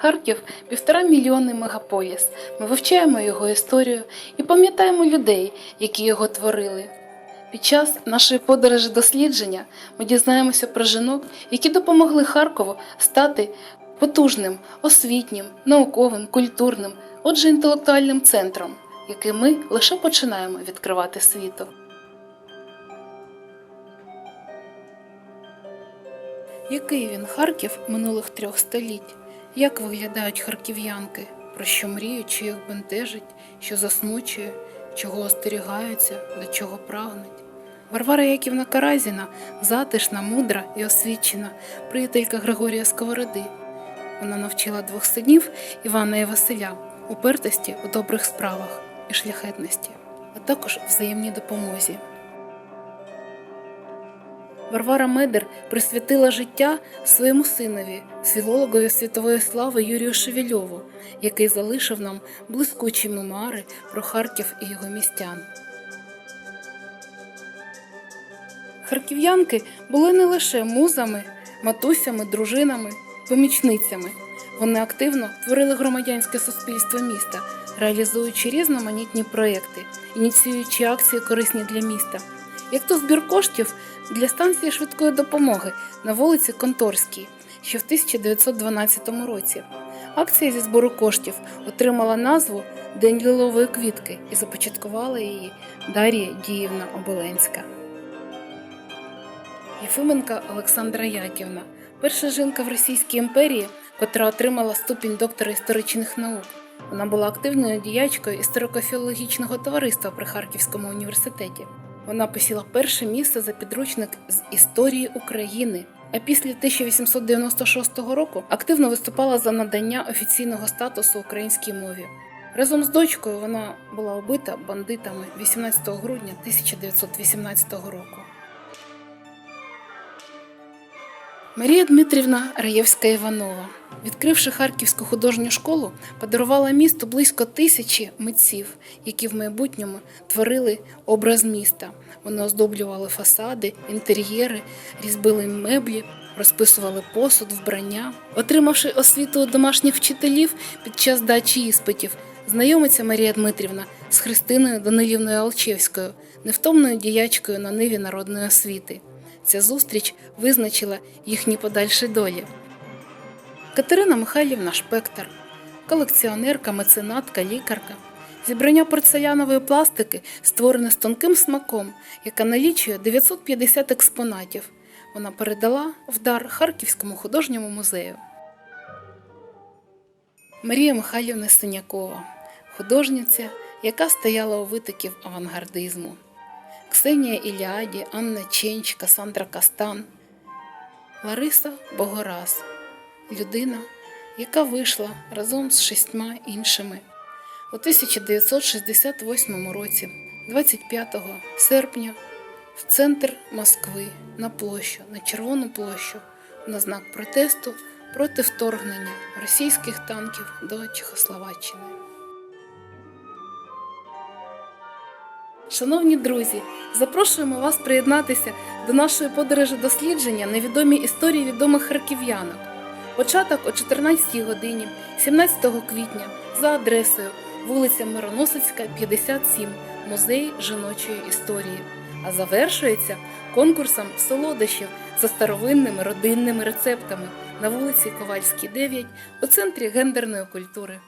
Харків півтора мільйонний мегаполіс. Ми вивчаємо його історію і пам'ятаємо людей, які його творили. Під час нашої подорожі дослідження ми дізнаємося про жінок, які допомогли Харкову стати потужним, освітнім, науковим, культурним, отже, інтелектуальним центром, який ми лише починаємо відкривати світу. Який він Харків минулих трьох століть? Як виглядають харків'янки, про що мріють, що їх бентежить, що засмучує, чого остерігаються, до чого прагнуть? Варвара Яківна Каразіна затишна, мудра і освічена, приятелька Григорія Сковороди. Вона навчила двох синів Івана і Василя упертості у добрих справах і шляхетності, а також взаємній допомозі. Варвара Медер присвятила життя своєму синові, філологові світової слави Юрію Шевельову, який залишив нам блискучі мемуари про Харків і його містян. Харків'янки були не лише музами, матусями, дружинами, помічницями. Вони активно творили громадянське суспільство міста, реалізуючи різноманітні проекти, ініціюючи акції корисні для міста, як то збір коштів для станції швидкої допомоги на вулиці Конторській, ще в 1912 році. Акція зі збору коштів отримала назву День лілової квітки і започаткувала її Дар'я Діївна Оболенська. Єфименка Олександра Яківна, перша жінка в Російській імперії, котра отримала ступінь доктора історичних наук. Вона була активною діячкою історико-філологічного товариства при Харківському університеті. Вона посіла перше місце за підручник з історії України. А після 1896 року активно виступала за надання офіційного статусу українській мові. Разом з дочкою вона була убита бандитами 18 грудня 1918 року. Марія Дмитрівна Раєвська Іванова, відкривши Харківську художню школу, подарувала місту близько тисячі митців, які в майбутньому творили образ міста. Вони оздоблювали фасади, інтер'єри, різьбили меблі, розписували посуд, вбрання. Отримавши освіту у домашніх вчителів під час дачі іспитів, знайомиться Марія Дмитрівна з Христиною Данилівною Алчевською, невтомною діячкою на ниві народної освіти. Ця зустріч визначила їхні подальші долі. Катерина Михайлівна Шпектор, колекціонерка, меценатка, лікарка. Зібрання порцелянової пластики створене з тонким смаком, яка налічує 950 експонатів. Вона передала в дар Харківському художньому музею. Марія Михайлівна Синякова, художниця, яка стояла у витоків авангардизму. Ксенія Іліаді, Анна Ченч, Касандра Кастан, Лариса Богораз, людина, яка вийшла разом з шістьма іншими у 1968 році, 25 серпня, в центр Москви на площу, на Червону площу, на знак протесту проти вторгнення російських танків до Чехословаччини. Шановні друзі, запрошуємо вас приєднатися до нашої подорожі дослідження невідомі історії відомих харків'янок. Початок о 14 годині, 17 квітня, за адресою вулиця Мироносицька, 57, музей жіночої історії. А завершується конкурсом солодощів за старовинними родинними рецептами на вулиці Ковальській, 9 у центрі гендерної культури.